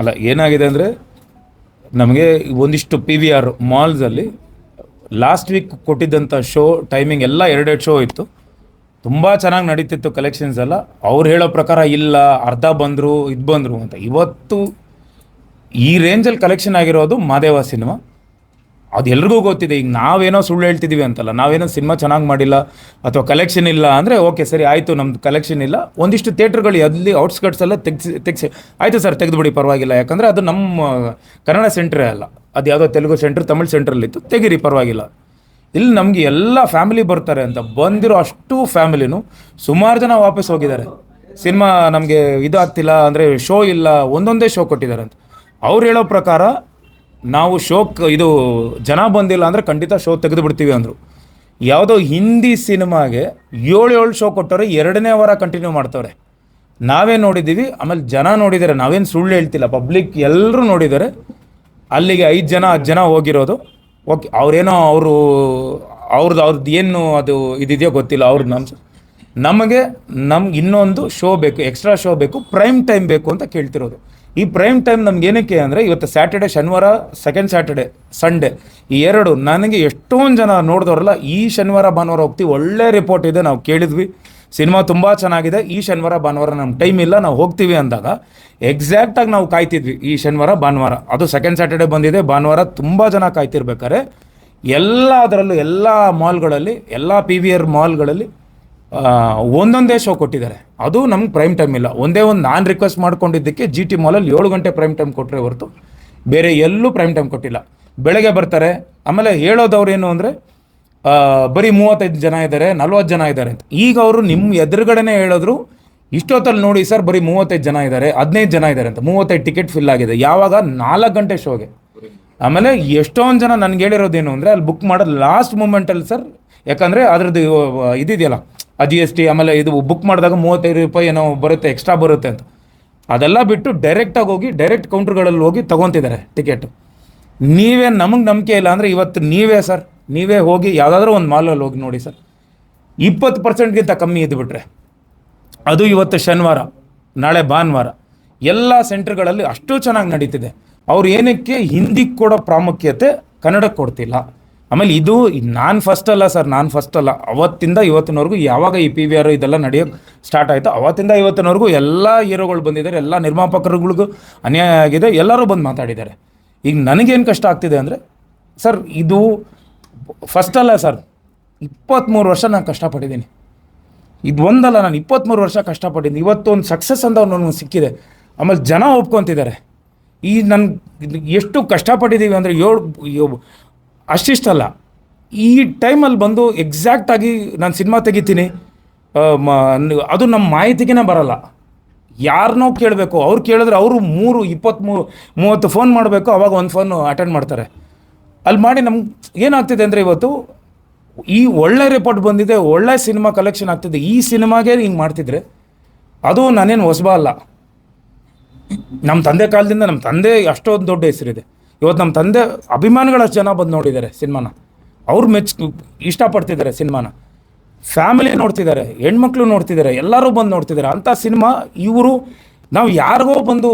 ಅಲ್ಲ, ಏನಾಗಿದೆ ಅಂದರೆ ನಮಗೆ ಒಂದಿಷ್ಟು ಪಿ ವಿ ಆರ್ ಮಾಲ್ಸಲ್ಲಿ ಲಾಸ್ಟ್ ವೀಕ್ ಕೊಟ್ಟಿದ್ದಂಥ ಶೋ ಟೈಮಿಂಗ್ ಎಲ್ಲ ಎರಡೆರಡು ಶೋ ಇತ್ತು. ತುಂಬ ಚೆನ್ನಾಗಿ ನಡೀತಿತ್ತು ಕಲೆಕ್ಷನ್ಸ್ ಎಲ್ಲ. ಅವ್ರು ಹೇಳೋ ಪ್ರಕಾರ ಇಲ್ಲ, ಅರ್ಧ ಬಂದರು, ಇದು ಬಂದರು ಅಂತ. ಇವತ್ತು ಈ ರೇಂಜಲ್ಲಿ ಕಲೆಕ್ಷನ್ ಆಗಿರೋದು ಮಾದೇವ ಸಿನಿಮಾ ಅದು ಎಲ್ರಿಗೂ ಗೊತ್ತಿದೆ, ಈಗ ನಾವೇನೋ ಸುಳ್ಳು ಹೇಳ್ತಿದ್ದೀವಿ ಅಂತಲ್ಲ, ನಾವೇನೋ ಸಿನಿಮಾ ಚೆನ್ನಾಗಿ ಮಾಡಿಲ್ಲ ಅಥವಾ ಕಲೆಕ್ಷನ್ ಇಲ್ಲ ಅಂದರೆ ಓಕೆ ಸರಿ ಆಯಿತು ನಮ್ಮದು ಕಲೆಕ್ಷನ್ ಇಲ್ಲ. ಒಂದಿಷ್ಟು ಥಿಯೇಟ್ರ್ಗಳು ಅಲ್ಲಿ ಔಟ್ಸ್ಕಟ್ಸ್ ಎಲ್ಲ ತೆಗ್ಸಿ ತೆಗ್ಸಿ, ಆಯಿತು ಸರ್ ತೆಗೆದುಬಿಡಿ, ಪರವಾಗಿಲ್ಲ. ಯಾಕಂದರೆ ಅದು ನಮ್ಮ ಕನ್ನಡ ಸೆಂಟ್ರೇ ಅಲ್ಲ, ಅದು ಯಾವುದೋ ತೆಲುಗು ಸೆಂಟ್ರ್ ತಮಿಳ್ ಸೆಂಟ್ರಲ್ಲಿತ್ತು ತೆಗೀರಿ, ಪರವಾಗಿಲ್ಲ. ಇಲ್ಲಿ ನಮಗೆ ಎಲ್ಲ ಫ್ಯಾಮಿಲಿ ಬರ್ತಾರೆ ಅಂತ, ಬಂದಿರೋ ಅಷ್ಟು ಫ್ಯಾಮಿಲಿನೂ ಸುಮಾರು ಜನ ವಾಪಸ್ ಹೋಗಿದ್ದಾರೆ. ಸಿನಿಮಾ ನಮಗೆ ಇದಾಗ್ತಿಲ್ಲ ಅಂದರೆ ಶೋ ಇಲ್ಲ, ಒಂದೊಂದೇ ಶೋ ಕೊಟ್ಟಿದ್ದಾರೆ ಅಂತ. ಅವ್ರು ಹೇಳೋ ಪ್ರಕಾರ ನಾವು ಶೋಕ್ ಇದು ಜನ ಬಂದಿಲ್ಲ ಅಂದರೆ ಖಂಡಿತ ಶೋ ತೆಗೆದು ಬಿಡ್ತೀವಿ ಅಂದರು. ಯಾವುದೋ ಹಿಂದಿ ಸಿನಿಮಾಗೆ ಏಳು ಏಳು ಶೋ ಕೊಟ್ಟವ್ರೆ ಎರಡನೇ ವಾರ ಕಂಟಿನ್ಯೂ ಮಾಡ್ತವ್ರೆ. ನಾವೇ ನೋಡಿದ್ದೀವಿ? ಆಮೇಲೆ ಜನ ನೋಡಿದ್ದಾರೆ ನಾವೇನು ಸುಳ್ಳು ಹೇಳ್ತಿಲ್ಲ. ಪಬ್ಲಿಕ್ ಎಲ್ಲರೂ ನೋಡಿದ್ದಾರೆ ಅಲ್ಲಿಗೆ ಐದು ಜನ ಹತ್ತು ಜನ ಹೋಗಿರೋದು. ಓಕೆ, ಅವರೇನೋ ಅವರು ಅವ್ರದ್ದು ಅವ್ರದ್ದು ಏನು ಅದು ಇದಿದೆಯೋ ಗೊತ್ತಿಲ್ಲ. ಅವ್ರ ನಮ್ಮ ನಮಗೆ ನಮ್ಗೆ ಇನ್ನೊಂದು ಶೋ ಬೇಕು, ಎಕ್ಸ್ಟ್ರಾ ಶೋ ಬೇಕು ಪ್ರೈಮ್ ಟೈಮ್ ಬೇಕು ಅಂತ ಕೇಳ್ತಿರೋದು. ಈ ಪ್ರೈಮ್ ಟೈಮ್ ನಮ್ಗೆ ಏನಕ್ಕೆ ಅಂದರೆ ಇವತ್ತು ಸ್ಯಾಟರ್ಡೆ ಶನಿವಾರ ಸೆಕೆಂಡ್ ಸ್ಯಾಟರ್ಡೆ ಸಂಡೇ ಈ ಎರಡು ನನಗೆ ಎಷ್ಟೊಂದು ಜನ ನೋಡಿದವ್ರಲ್ಲ, ಈ ಶನಿವಾರ, ಭಾನುವಾರ ಹೋಗ್ತೀವಿ ಒಳ್ಳೆ ರಿಪೋರ್ಟ್ ಇದೆ ನಾವು ಕೇಳಿದ್ವಿ. ಸಿನಿಮಾ ತುಂಬ ಚೆನ್ನಾಗಿದೆ, ಈ ಶನಿವಾರ, ಭಾನುವಾರ ನಮ್ಗೆ ಟೈಮ್ ಇಲ್ಲ, ನಾವು ಹೋಗ್ತೀವಿ ಅಂದಾಗ ಎಕ್ಸಾಕ್ಟಾಗಿ ನಾವು ಕಾಯ್ತಿದ್ವಿ, ಈ ಶನಿವಾರ, ಭಾನುವಾರ. ಅದು ಸೆಕೆಂಡ್ ಸ್ಯಾಟರ್ಡೆ ಬಂದಿದೆ, ಭಾನುವಾರ ತುಂಬ ಜನ ಕಾಯ್ತಿರ್ಬೇಕಾದ್ರೆ ಎಲ್ಲ ಅದರಲ್ಲೂ ಎಲ್ಲ ಮಾಲ್ಗಳಲ್ಲಿ ಎಲ್ಲ ಪಿ ವಿ ಆರ್ ಮಾಲ್ಗಳಲ್ಲಿ ಒಂದೊಂದೇ ಶೋ ಕೊಟ್ಟಿದ್ದಾರೆ. ಅದು ನಮ್ಗೆ ಪ್ರೈಮ್ ಟೈಮ್ ಇಲ್ಲ. ಒಂದೇ ಒಂದು ನಾನು ರಿಕ್ವೆಸ್ಟ್ ಮಾಡ್ಕೊಂಡಿದ್ದಕ್ಕೆ ಜಿ ಟಿ ಮಾಲಲ್ಲಿ ಏಳು ಗಂಟೆ ಪ್ರೈಮ್ ಟೈಮ್ ಕೊಟ್ಟರೆ ಹೊರತು ಬೇರೆ ಎಲ್ಲೂ ಪ್ರೈಮ್ ಟೈಮ್ ಕೊಟ್ಟಿಲ್ಲ. ಬೆಳಗ್ಗೆ ಬರ್ತಾರೆ. ಆಮೇಲೆ ಹೇಳೋದವ್ರು ಏನು ಅಂದರೆ ಬರೀ ಮೂವತ್ತೈದು ಜನ ಇದ್ದಾರೆ, ನಲ್ವತ್ತು ಜನ ಇದ್ದಾರೆ ಅಂತ. ಈಗ ಅವರು ನಿಮ್ಮ ಎದುರುಗಡೆನೇ ಹೇಳಿದ್ರು, ಇಷ್ಟೊತ್ತಲ್ಲಿ ನೋಡಿ ಸರ್ ಬರೀ ಮೂವತ್ತೈದು ಜನ ಇದ್ದಾರೆ, ಹದಿನೈದು ಜನ ಇದ್ದಾರೆ ಅಂತ. ಮೂವತ್ತೈದು ಟಿಕೆಟ್ ಫಿಲ್ ಆಗಿದೆ. ಯಾವಾಗ? ನಾಲ್ಕು ಗಂಟೆ ಶೋಗೆ ಆಮೇಲೆ ಎಷ್ಟೊಂದು ಜನ ನನಗೆ ಹೇಳಿರೋದೇನು ಅಂದರೆ, ಅಲ್ಲಿ ಬುಕ್ ಮಾಡೋದು ಲಾಸ್ಟ್ ಮೂಮೆಂಟಲ್ಲಿ ಸರ್ ಯಾಕಂದರೆ ಅದ್ರದ್ದು ಇದಿದೆಯಲ್ಲ ಜಿ ಎಸ್ ಟಿ ಆಮೇಲೆ ಇದು ಬುಕ್ ಮಾಡಿದಾಗ ಮೂವತ್ತೈದು ರೂಪಾಯಿ ಏನೋ ಬರುತ್ತೆ ಎಕ್ಸ್ಟ್ರಾ ಬರುತ್ತೆ ಅಂತ. ಅದೆಲ್ಲ ಬಿಟ್ಟು ಡೈರೆಕ್ಟಾಗಿ ಹೋಗಿ ಡೈರೆಕ್ಟ್ ಕೌಂಟ್ರ್ಗಳಲ್ಲಿ ಹೋಗಿ ತೊಗೊತಿದ್ದಾರೆ ಟಿಕೆಟ್ ನೀವೇ ನಮಗೆ ನಂಬಿಕೆ ಇಲ್ಲ ಅಂದರೆ ಇವತ್ತು ನೀವೇ ಸರ್, ನೀವೇ ಹೋಗಿ ಯಾವುದಾದ್ರೂ ಒಂದು ಮಾಲಲ್ಲಿ ಹೋಗಿ ನೋಡಿ ಸರ್. ಇಪ್ಪತ್ತು ಪರ್ಸೆಂಟ್ಗಿಂತ ಕಮ್ಮಿ ಇದ್ದುಬಿಟ್ರೆ ಅದು ಇವತ್ತು ಶನಿವಾರ, ನಾಳೆ ಭಾನುವಾರ. ಎಲ್ಲ ಸೆಂಟ್ರ್ಗಳಲ್ಲಿ ಅಷ್ಟು ಚೆನ್ನಾಗಿ ನಡೀತಿದೆ. ಅವ್ರು ಏನಕ್ಕೆ ಹಿಂದಿಗೆ ಕೊಡೋ ಪ್ರಾಮುಖ್ಯತೆ ಕನ್ನಡಕ್ಕೆ ಕೊಡ್ತಿಲ್ಲ. ಆಮೇಲೆ ಇದು ನಾನು ಫಸ್ಟ್ ಅಲ್ಲ ಸರ್ ನಾನು ಫಸ್ಟ್ ಅಲ್ಲ. ಅವತ್ತಿಂದ ಇವತ್ತಿನವರೆಗೂ ಯಾವಾಗ ಈ ಪಿ ವಿ ಆರ್ ಇದೆಲ್ಲ ನಡೆಯೋಕ್ಕೆ ಸ್ಟಾರ್ಟ್ ಆಯಿತು ಅವತ್ತಿಂದ ಇವತ್ತಿನವರೆಗೂ ಎಲ್ಲ ಹೀರೋಗಳು ಬಂದಿದ್ದಾರೆ, ಎಲ್ಲ ನಿರ್ಮಾಪಕರುಗಳಿಗೂ ಅನ್ಯಾಯ ಆಗಿದೆ, ಎಲ್ಲರೂ ಬಂದು ಮಾತಾಡಿದ್ದಾರೆ. ಈಗ ನನಗೇನು ಕಷ್ಟ ಆಗ್ತಿದೆ ಅಂದರೆ ಸರ್ ಇದು ಫಸ್ಟ್ ಅಲ್ಲ ಸರ್ ಇಪ್ಪತ್ತ್ಮೂರು ವರ್ಷ ನಾನು ಕಷ್ಟಪಟ್ಟಿದ್ದೀನಿ. ಇದು ಒಂದಲ್ಲ, ನಾನು ಇಪ್ಪತ್ತ್ಮೂರು ವರ್ಷ ಕಷ್ಟಪಟ್ಟಿದ್ದೀನಿ. ಇವತ್ತು ಒಂದು ಸಕ್ಸಸ್ ಅಂತ ನನಗೆ ಸಿಕ್ಕಿದೆ. ಆಮೇಲೆ ಜನ ಒಪ್ಕೊತಿದ್ದಾರೆ. ಈ ನನ್ನ ಎಷ್ಟು ಕಷ್ಟಪಟ್ಟಿದ್ದೀವಿ ಅಂದರೆ ಏಳು ಅಷ್ಟಿಷ್ಟಲ್ಲ. ಈ ಟೈಮಲ್ಲಿ ಬಂದು ಎಕ್ಸಾಕ್ಟಾಗಿ ನಾನು ಸಿನಿಮಾ ತೆಗಿತೀನಿ. ಅದು ನಮ್ಮ ಮಾಹಿತಿಗೇನೆ ಬರಲ್ಲ. ಯಾರನ್ನೋ ಕೇಳಬೇಕು, ಅವ್ರು ಕೇಳಿದ್ರೆ ಅವರು ಮೂರು ಇಪ್ಪತ್ತ್ಮೂರು ಮೂವತ್ತು ಫೋನ್ ಮಾಡಬೇಕು, ಅವಾಗ ಒಂದು ಫೋನ್ ಅಟೆಂಡ್ ಮಾಡ್ತಾರೆ. ಅಲ್ಲಿ ಮಾಡಿ ನಮ್ಗೆ ಏನಾಗ್ತಿದೆ ಅಂದರೆ ಇವತ್ತು ಈ ಒಳ್ಳೆ ರಿಪೋರ್ಟ್ ಬಂದಿದೆ, ಒಳ್ಳೆ ಸಿನಿಮಾ ಕಲೆಕ್ಷನ್ ಆಗ್ತಿದೆ. ಈ ಸಿನಿಮಾಗೆ ಹಿಂಗೆ ಮಾಡ್ತಿದ್ರೆ ಅದು ನಾನೇನು ಹೊಸಬ ಅಲ್ಲ. ನಮ್ಮ ತಂದೆ ಕಾಲದಿಂದ ನಮ್ಮ ತಂದೆ ಅಷ್ಟೊಂದು ದೊಡ್ಡ ಹೆಸರಿದೆ. ಇವತ್ತು ನಮ್ಮ ತಂದೆ ಅಭಿಮಾನಿಗಳಷ್ಟು ಜನ ಬಂದು ನೋಡಿದ್ದಾರೆ ಸಿನಿಮಾನ. ಅವ್ರು ಮೆಚ್ ಇಷ್ಟಪಡ್ತಿದ್ದಾರೆ ಸಿನಿಮಾನ. ಫ್ಯಾಮಿಲಿ ನೋಡ್ತಿದ್ದಾರೆ, ಹೆಣ್ಮಕ್ಳು ನೋಡ್ತಿದ್ದಾರೆ, ಎಲ್ಲರೂ ಬಂದು ನೋಡ್ತಿದ್ದಾರೆ. ಅಂಥ ಸಿನಿಮಾ ಇವರು ನಾವು ಯಾರಿಗೋ ಬಂದು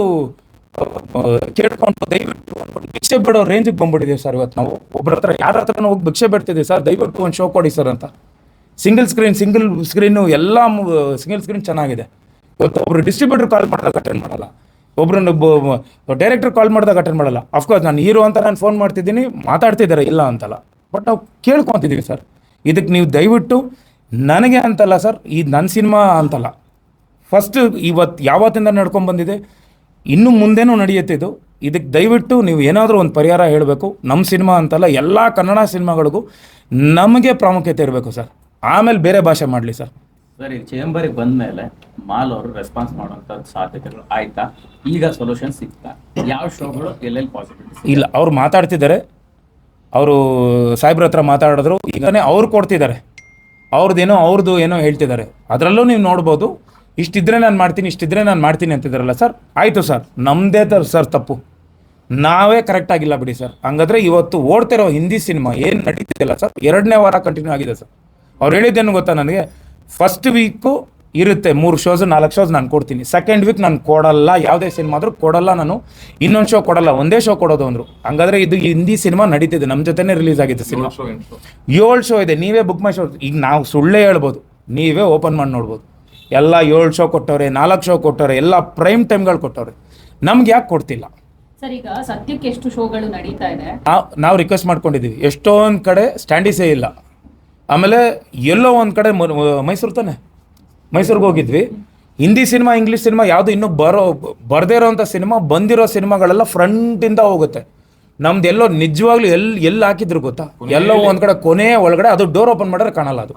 ಕೇಳ್ಕೊಂಡು ದಯವಿಟ್ಟು ಭಿಕ್ಷೆ ಬಿಡೋ ರೇಂಜಿಗೆ ಬಂದ್ಬಿಟ್ಟಿದ್ದೀವಿ ಸರ್ ಇವತ್ತು ನಾವು. ಒಬ್ಬರ ಹತ್ರ, ಯಾರ ಹತ್ರ ಹೋಗಿ ಭಿಕ್ಷೆ ಬಿಡ್ತಿದ್ದೀವಿ ಸರ್. ದಯವಿಟ್ಟು ಒಂದು ಶೋ ಕೊಡಿ ಸರ್ ಅಂತ. ಸಿಂಗಲ್ ಸ್ಕ್ರೀನ್, ಸಿಂಗಲ್ ಸ್ಕ್ರೀನು, ಎಲ್ಲ ಸಿಂಗಲ್ ಸ್ಕ್ರೀನ್ ಚೆನ್ನಾಗಿದೆ. ಇವತ್ತು ಒಬ್ರು ಡಿಸ್ಟ್ರಿಬ್ಯೂಟರ್ ಕಾಲ್ ಮಾಡಿದಾಗ ಅಟೆಂಡ್ ಮಾಡಲ್ಲ. ಒಬ್ರನ್ನ ಡೈರೆಕ್ಟರ್ ಕಾಲ್ ಮಾಡಿದಾಗ ಅಟೆಂಡ್ ಮಾಡಲ್ಲ. ಅಫ್ಕೋರ್ಸ್ ನಾನು ಹೀರೋ ಅಂತ ನಾನು ಫೋನ್ ಮಾಡ್ತಿದ್ದೀನಿ ಮಾತಾಡ್ತಿದ್ದಾರೆ ಇಲ್ಲ ಅಂತಲ್ಲ. ಬಟ್ ನಾವು ಕೇಳ್ಕೊತಿದ್ದೀವಿ ಸರ್ ಇದಕ್ಕೆ ನೀವು ದಯವಿಟ್ಟು ನನಗೆ ಅಂತಲ್ಲ ಸರ್ ಈ ನನ್ನ ಸಿನಿಮಾ ಅಂತಲ್ಲ. ಫಸ್ಟ್ ಇವತ್ತು ಯಾವತ್ತಿಂದ ನಡ್ಕೊಂಡು ಬಂದಿದೆ, ಇನ್ನು ಮುಂದೇನೂ ನಡೆಯುತ್ತೆ ಇದು. ಇದಕ್ಕೆ ದಯವಿಟ್ಟು ನೀವು ಏನಾದರೂ ಒಂದು ಪರಿಹಾರ ಹೇಳಬೇಕು. ನಮ್ಮ ಸಿನಿಮಾ ಅಂತಲ್ಲ, ಎಲ್ಲ ಕನ್ನಡ ಸಿನಿಮಾಗಳಿಗೂ ನಮಗೆ ಪ್ರಾಮುಖ್ಯತೆ ಇರಬೇಕು ಸರ್ ಆಮೇಲೆ ಬೇರೆ ಭಾಷೆ ಮಾಡಲಿ ಸರ್ ಸರ್ ಈಗ ಬಂದ ಮೇಲೆ ಮಾಲ್ ಅವರು ರೆಸ್ಪಾನ್ಸ್ ಮಾಡುವಂತ ಸಾಧ್ಯತೆಗಳು ಆಯ್ತಾ? ಈಗ ಸೊಲ್ಯೂಷನ್ ಸಿಗ್ತಾ? ಯಾವ ಶೋಗಳು ಎಲ್ಲೆಲ್ಲಿ ಪಾಸಿಬಿಲಿಟಿ ಇಲ್ಲ, ಅವ್ರು ಮಾತಾಡ್ತಿದ್ದಾರೆ. ಅವರು ಸಾಹೇಬ್ರ ಹತ್ರ ಮಾತಾಡಿದ್ರು. ಈಗನೇ ಅವ್ರು ಕೊಡ್ತಿದ್ದಾರೆ. ಅವ್ರದ್ದೇನೋ ಅವ್ರದ್ದು ಏನೋ ಹೇಳ್ತಿದ್ದಾರೆ. ಅದರಲ್ಲೂ ನೀವು ನೋಡ್ಬೋದು. ಇಷ್ಟಿದ್ರೆ ನಾನು ಮಾಡ್ತೀನಿ, ಇಷ್ಟಿದ್ರೆ ನಾನು ಮಾಡ್ತೀನಿ ಅಂತಿದ್ದಾರಲ್ಲ ಸರ್? ಆಯಿತು ಸರ್. ನಮ್ಮದೇ ತರ ಸರ್ ತಪ್ಪು. ನಾವೇ ಕರೆಕ್ಟ್ ಆಗಿಲ್ಲ ಬಿಡಿ ಸರ್. ಹಂಗಾದ್ರೆ ಇವತ್ತು ಓಡ್ತಿರೋ ಹಿಂದಿ ಸಿನಿಮಾ ಏನು ನಡೀತಿದ್ದಿಲ್ಲ ಸರ್? ಎರಡನೇ ವಾರ ಕಂಟಿನ್ಯೂ ಆಗಿದೆ ಸರ್. ಅವ್ರು ಹೇಳಿದ್ದೇನು ಗೊತ್ತಾ ನನಗೆ? ಫಸ್ಟ್ ವೀಕು ಇರುತ್ತೆ ಮೂರು ಶೋಸ್ ನಾಲ್ಕು ಶೋಸ್ ನಾನು ಕೊಡ್ತೀನಿ. ಸೆಕೆಂಡ್ ವೀಕ್ ನಾನು ಕೊಡಲ್ಲ ಯಾವುದೇ ಸಿನಿಮಾ ಆದರೂ ಕೊಡಲ್ಲ ನಾನು. ಇನ್ನೊಂದು ಶೋ ಕೊಡಲ್ಲ ಒಂದೇ ಶೋ ಕೊಡೋದು ಅಂದರು. ಹಂಗಾದ್ರೆ ಇದು ಹಿಂದಿ ಸಿನಿಮಾ ನಡೀತಿದೆ ನಮ್ಮ ಜೊತೆನೇ ರಿಲೀಸ್ ಆಗಿದೆ ಸಿನಿಮಾ ಏಳು ಶೋ ಇದೆ ನೀವೇ ಬುಕ್ ಮೈ ಶೋ ಈಗ ನಾವು ಸುಳ್ಳೇ ಹೇಳ್ಬೋದು ನೀವೇ ಓಪನ್ ಮಾಡಿ ನೋಡ್ಬೋದು. ಎಲ್ಲ ಏಳು ಶೋ ಕೊಟ್ಟವ್ರೆ ನಾಲ್ಕು ಶೋ ಕೊಟ್ಟವ್ರೆ ಎಲ್ಲ ಪ್ರೈಮ್ ಟೈಮ್ಗಳು ಕೊಟ್ಟವ್ರೆ. ನಮ್ಗೆ ಯಾಕೆ ಕೊಡ್ತಿಲ್ಲ? ಸರ್ ಈಗ ಸದ್ಯಕ್ಕೆ ಎಷ್ಟು ಶೋಗಳು ನಡೀತಾ ಇದೆ? ನಾವು ರಿಕ್ವೆಸ್ಟ್ ಮಾಡ್ಕೊಂಡಿದ್ದೀವಿ ಎಷ್ಟೊಂದು ಕಡೆ ಸ್ಟ್ಯಾಂಡಿಸೇ ಇಲ್ಲ. ಆಮೇಲೆ ಎಲ್ಲೋ ಒಂದು ಕಡೆ ಮೈಸೂರು ತಾನೆ. ಮೈಸೂರಿಗೆ ಹೋಗಿದ್ವಿ. ಹಿಂದಿ ಸಿನಿಮಾ ಇಂಗ್ಲೀಷ್ ಸಿನಿಮಾ ಯಾವುದು ಇನ್ನೂ ಬರೋ ಬರದೇ ಇರೋವಂಥ ಸಿನಿಮಾ ಬಂದಿರೋ ಸಿನಿಮಾಗಳೆಲ್ಲ ಫ್ರಂಟಿಂದ ಹೋಗುತ್ತೆ. ನಮ್ದು ಎಲ್ಲೋ ನಿಜವಾಗ್ಲೂ ಎಲ್ಲಿ ಎಲ್ಲಿ ಹಾಕಿದ್ರು ಗೊತ್ತಾ? ಎಲ್ಲೋ ಒಂದು ಕಡೆ ಕೊನೆ ಒಳಗಡೆ ಅದು ಡೋರ್ ಓಪನ್ ಮಾಡಿದ್ರೆ ಕಾಣಲ್ಲ ಅದು.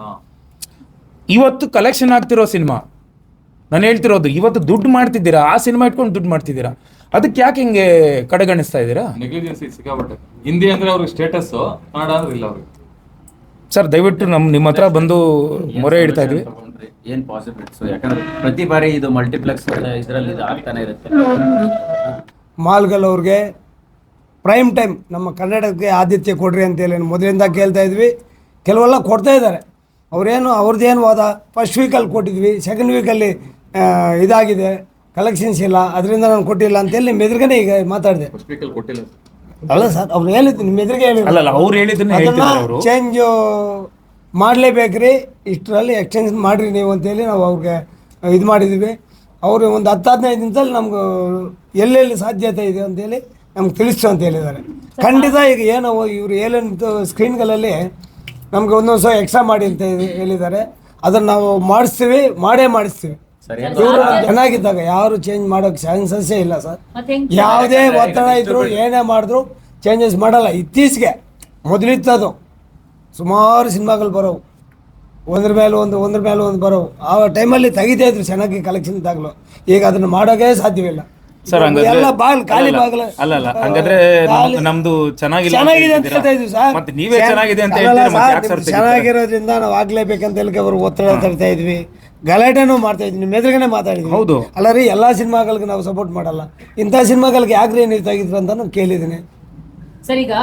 ಇವತ್ತು ಕಲೆಕ್ಷನ್ ಆಗ್ತಿರೋ ಸಿನಿಮಾ. ನಾನು ಹೇಳ್ತಿರೋದು ಇವತ್ತು ದುಡ್ಡು ಮಾಡ್ತಿದ್ದೀರಾ? ಆ ಸಿನಿಮಾ ಇಟ್ಕೊಂಡು ದುಡ್ಡು ಮಾಡ್ತಿದ್ದೀರಾ? ಅದಕ್ಕೆ ಯಾಕೆ ಹಿಂಗೆ ಕಡೆಗಣಿಸ್ತಾ ಇದ್ದೀರಾ? ಹಿಂದಿ ಅಂದ್ರೆ ಅವ್ರಿಗೆ ಸ್ಟೇಟಸ್ ಕನ್ನಡ ಅಂದ್ರೆ ಇಲ್ಲ ಅವ್ರಿಗೆ. ಸರ್ ದಯವಿಟ್ಟು ನಮ್ಮ ನಿಮ್ಮ ಹತ್ರ ಬಂದು ಮೊರೆ ಇಡ್ತಾ ಇದ್ವಿ. ಏನ್ ಸೊ ಯಾಕಂದ್ರೆ ಪ್ರತಿ ಬಾರಿ ಇದು ಮಲ್ಟಿಪ್ಲೆಕ್ಸ್ ಇದರಲ್ಲಿ ಇದು ಆಗ್ತಾನೆ ಇರುತ್ತೆ. ಮಾಲ್ಗಲ್ ಅವ್ರಿಗೆ ಪ್ರೈಮ್ ಟೈಮ್ ನಮ್ಮ ಕನ್ನಡಕ್ಕೆ ಆದ್ಯತೆ ಕೊಡ್ರಿ ಅಂತೇಳಿ ಮೊದಲಿಂದ ಕೇಳ್ತಾ ಇದ್ವಿ. ಕೆಲವೆಲ್ಲ ಕೊಡ್ತಾ ಇದ್ದಾರೆ. ಅವ್ರೇನು ಅವ್ರದ್ದೇನು ವಾದ? ಫಸ್ಟ್ ವೀಕಲ್ಲಿ ಕೊಟ್ಟಿದ್ವಿ ಸೆಕೆಂಡ್ ವೀಕಲ್ಲಿ ಇದಾಗಿದೆ ಕಲೆಕ್ಷನ್ಸ್ ಇಲ್ಲ ಅದರಿಂದ ನಾನು ಕೊಟ್ಟಿಲ್ಲ ಅಂತೇಳಿ ನಿಮ್ಮ ಎದುರುಗನೆ ಈಗ ಮಾತಾಡಿದೆ. ಕೊಟ್ಟಿಲ್ಲ. ಅಲ್ಲ ಸರ್ ಅವ್ರು ಹೇಳಿದ್ದು ನಿಮ್ಮ ಎದುರಿಗೆ ಹೇಳಿದ್ರು. ಅಲ್ಲಲ್ಲ ಅವ್ರು ಹೇಳಿದ್ದನ್ನ ಹೇಳ್ತಿದ್ದಾರೆ ಅವರು. ಚೇಂಜ್ ಮಾಡಲೇಬೇಕ್ರಿ ಇಷ್ಟರಲ್ಲಿ ಎಕ್ಸ್ಚೇಂಜ್ ಮಾಡಿರಿ ನೀವು ಅಂತೇಳಿ ನಾವು ಅವ್ರಿಗೆ ಇದು ಮಾಡಿದ್ವಿ. ಅವರು ಒಂದು ಹತ್ತು ಹದಿನೈದು ದಿನದಲ್ಲಿ ನಮ್ಗೆ ಎಲ್ಲೆಲ್ಲಿ ಸಾಧ್ಯತೆ ಇದೆ ಅಂತೇಳಿ ನಮ್ಗೆ ತಿಳಿಸ್ತು ಅಂತ ಹೇಳಿದ್ದಾರೆ. ಖಂಡಿತ ಈಗ ಏನೋ ಇವರು ಏನೇನು ಸ್ಕ್ರೀನ್ಗಳಲ್ಲಿ ನಮ್ಗೆ ಒಂದೊಂದು ಸಹ ಎಕ್ಸ್ಟ್ರಾ ಮಾಡಿ ಅಂತ ಹೇಳಿದ್ದಾರೆ. ಅದನ್ನು ನಾವು ಮಾಡಿಸ್ತೀವಿ ಮಾಡೇ ಮಾಡಿಸ್ತೀವಿ. ಚೆನ್ನಾಗಿದ್ದಾಗ ಯಾರು ಚೇಂಜ್ ಮಾಡೋಕ್ ಚಾನ್ಸಸ್ಸೇ ಇಲ್ಲ ಸರ್. ಯಾವುದೇ ಒತ್ತಡ ಇದ್ರು ಏನೇ ಮಾಡಿದ್ರು ಚೇಂಜಸ್ ಮಾಡಲ್ಲ. ಇತ್ತೀಚೆಗೆ ಮೊದಲಿತ್ತದು. ಸುಮಾರು ಸಿನಿಮಾಗಳು ಬರೋವು. ಒಂದ್ರ ಮೇಲೆ ಒಂದು ಒಂದ್ರ ಮೇಲೆ ಒಂದು ಬರೋವು. ಆ ಟೈಮಲ್ಲಿ ತೆಗಿತಾ ಇದ್ರು ಚೆನ್ನಾಗಿ ಕಲೆಕ್ಷನ್ ಇದ್ದಾಗಲೂ ಈಗ ಅದನ್ನ ಮಾಡೋಕೆ ಸಾಧ್ಯವಿಲ್ಲ. ಸರ್ ಹಂಗಾದ್ರೆ ಎಲ್ಲ ಬಾಗಿಲು ಖಾಲಿ ಬಾಗಿಲು. ಅಲ್ಲ ಅಲ್ಲ ಹಂಗಂದ್ರೆ ನಮ್ದು- ನಮ್ದು ಚೆನ್ನಾಗಿಲ್ಲ ಅಂತ ಚೆನ್ನಾಗಿದೆ ಅಂತ? ಹೇಳ್ತಾ ಇದ್ವಿ ಸರ್. ಮತ್ತೆ ನೀವೇ ಚೆನ್ನಾಗಿದೆ ಅಂತ ಅಲ್ಲ ಹೇಳ್ತೀರಾ ಮತ್ತೆ ಯಾಕೆ ಸರ್ ಚೆನ್ನಾಗಿರೋದ್ರಿಂದ ನಾವು ಆಗ್ಲೇಬೇಕಂತ ಹೇಳಿ ಅವರು ಒತ್ತಡ ತರ್ತಾ ಇದ್ವಿ. ಗಲಾಟೆನೂ ಮಾಡ್ತಾ ಇದ್ವಿ. ನಿಮ್ಮ ಎದುರುಗನೆ ಮಾತಾಡಿದ್ವಿ. ಹೌದು. ಅಲ್ಲ ರೀ ಎಲ್ಲ ಸಿನಿಮಾಗಳಿಗೆ ನಾವು ಸಪೋರ್ಟ್ ಮಾಡಲ್ಲ. ಇಂಥ ಸಿನಿಮಾಗಳಿಗೆ ಯಾಕ್ರಿ ನೀವು ತೆಗಿದ್ರು ಅಂತ ಕೇಳಿದ್ದೀನಿ. ಸರ್ ಈಗ